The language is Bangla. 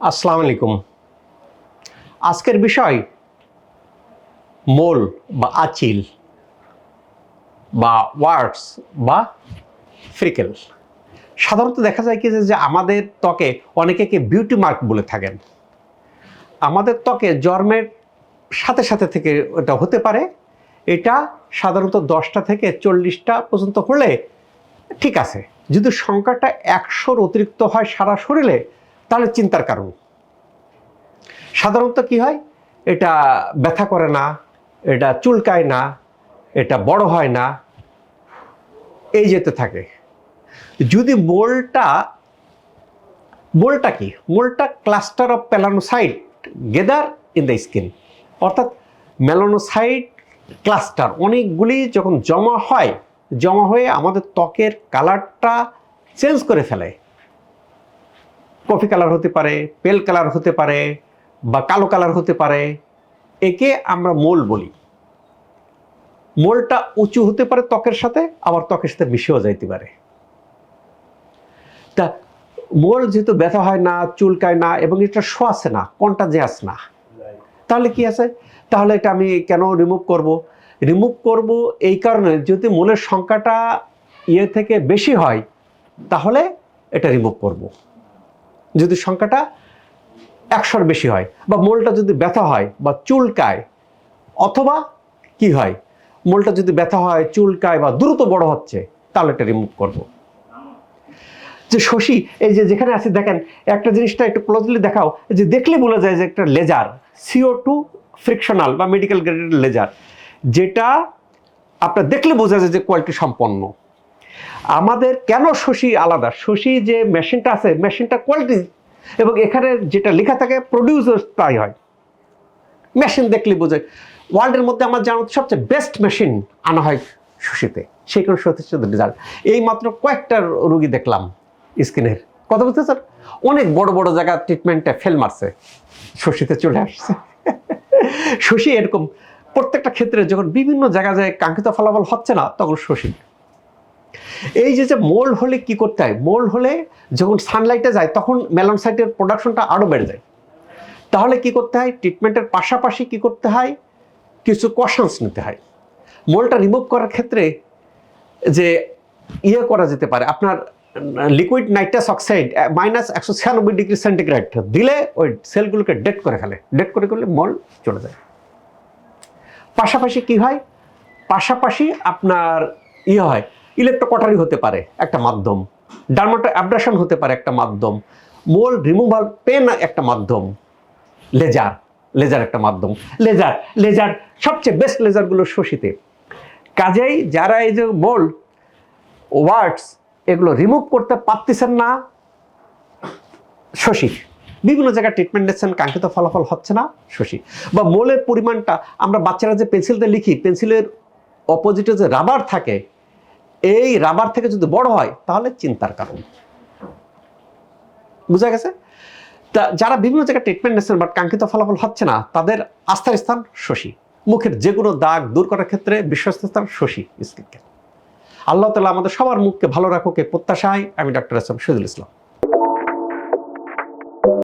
আসসালামু আলাইকুম। আজকের বিষয় মোল বা আচিল বা ওয়ার্ডস বা ফ্রিকেল। সাধারণত দেখা যায় কি যে- আমাদের ত্বকে অনেকে বিউটি মার্ক বলে থাকেন। আমাদের ত্বকে জন্মের সাথে সাথে থেকে এটা হতে পারে। এটা সাধারণত দশটা থেকে চল্লিশটা পর্যন্ত হলে ঠিক আছে। যদি সংখ্যাটা একশোর অতিরিক্ত হয় সারা শরীরে তাহলে চিন্তার কারণ। সাধারণত কি হয়? এটা ব্যথা করে না, এটা চুলকায় না, এটা বড় হয় না, এই যেতে থাকে। যদি মোলটা মোলটা কি? মোলটা cluster of melanocyte gather in the skin অর্থাৎ মেলানোসাইট ক্লাস্টার অনেকগুলি যখন জমা হয়, জমা হয়ে আমাদের ত্বকের কালারটা চেঞ্জ করে ফেলে। কফি কালার হতে পারে, পেল কালার হতে পারে বা কালো কালার হতে পারে, একে আমরা মোল বলি। মোলটা উঁচু হতে পারে ত্বকের সাথে, আবার ত্বকের সাথে মিশেও যাইতে পারে। তা মোল যেহেতু ব্যথা হয় না, চুলকায় না এবং এটা শো শোয়াছে না, কন্টাজিয়াস না, তাহলে কি আছে? তাহলে এটা আমি কেন রিমুভ করব? রিমুভ করব এই কারণে যদি মোলের সংখ্যাটা ইয়ে থেকে বেশি হয়, তাহলে এটা রিমুভ করব। যদি সংখ্যাটা একশোর বেশি হয় বা মোলটা যদি ব্যথা হয় বা চুলকায়, অথবা কি হয়? মোলটা যদি ব্যথা হয়, চুলকায় বা দ্রুত বড় হচ্ছে, তাহলে এটা রিমুভ করব। যে শশী, এই যে যেখানে আছে, দেখেন, একটা জিনিসটা একটু ক্লোজলি দেখাও। যে দেখলে বোঝা যায় যে একটা লেজার সিও টু ফ্রিকশনাল বা মেডিকেল গ্রেডেড লেজার যেটা আপনার দেখলে বোঝা যায় যে কোয়ালিটি সম্পন্ন। আমাদের কেন শশী আলাদা? শশী যে মেশিনটা আছে, মেশিনটা কোয়ালিটি এবং এখানে যেটা লেখা থাকে প্রডিউসার তাই হয়। মেশিন দেখলে বোঝায় ওয়ার্ল্ডের মধ্যে আমার জানা সবচেয়ে বেস্ট মেশিন আনা হয় শশীতে। সেই কোনো সত্যি রেজাল্ট এই মাত্র কয়েকটা রুগী দেখলাম স্কিনের। কথা বলতে স্যার অনেক বড় বড় জায়গা ট্রিটমেন্টে ফেল মারছে। শশীতে চলে আসছে। শশী এরকম প্রত্যেকটা ক্ষেত্রে যখন বিভিন্ন জায়গা যায়, কাঙ্ক্ষিত ফলাফল হচ্ছে না, তখন শশী। এই যে যে মোল হলে কি করতে হয়? মোল হলে যখন সানলাইটে যায়, তখন মেলানসাইটের প্রোডাকশনটা আরও বেড়ে যায়। তাহলে কি করতে হয়? ট্রিটমেন্টের পাশাপাশি কি করতে হয়? কিছু কশনস নিতে হয়। মোলটা রিমুভ করার ক্ষেত্রে যে ইয়ে করা যেতে পারে, আপনার লিকুইড নাইট্রাস অক্সাইড মাইনাস একশো ছিয়ানব্বই ডিগ্রি সেন্টিগ্রেড দিলে ওই সেলগুলোকে ডেট করে ফেলে। ডেট করে করলে মল চলে যায়। পাশাপাশি কি হয়? পাশাপাশি আপনার ইয়ে হয় ইলেকট্রোকটারি হতে পারে একটা মাধ্যম ডার্মাটো অ্যাব্রাশন হতে পারে একটা মাধ্যম মোল রিমুভাল পেন একটা মাধ্যম লেজার লেজার একটা মাধ্যম লেজার লেজার সবচেয়ে বেস্ট লেজারগুলো শোষিতে কাজেই যারা এই যে মোল ওয়ার্ডস এগুলো রিমুভ করতে পারতেছেন না, শশী, বিভিন্ন জায়গায় ট্রিটমেন্ট নিচ্ছেন, কাঙ্ক্ষিত ফলাফল হচ্ছে না, শশী। বা মোলের পরিমাণটা, আমরা বাচ্চারা যে পেন্সিলতে লিখি পেন্সিলের অপোজিটে যে রাবার থাকে এই রাবার থেকে যদি বড় হয়, তাহলে চিন্তার কারণ। বুঝা গেছে? তা যারা বিভিন্ন জায়গায় ট্রিটমেন্ট নিচ্ছেন বাট কাঙ্ক্ষিত ফলাফল হচ্ছে না, তাদের আস্থার স্থান শশী। মুখের যে কোনো দাগ দূর করার ক্ষেত্রে বিশ্বস্ত স্থান শশী স্কিনকে আল্লাহ তালা আমাদের সবার মুখকে ভালো রাখুক প্রত্যাশায় আমি doctor S M Shahidul Islam.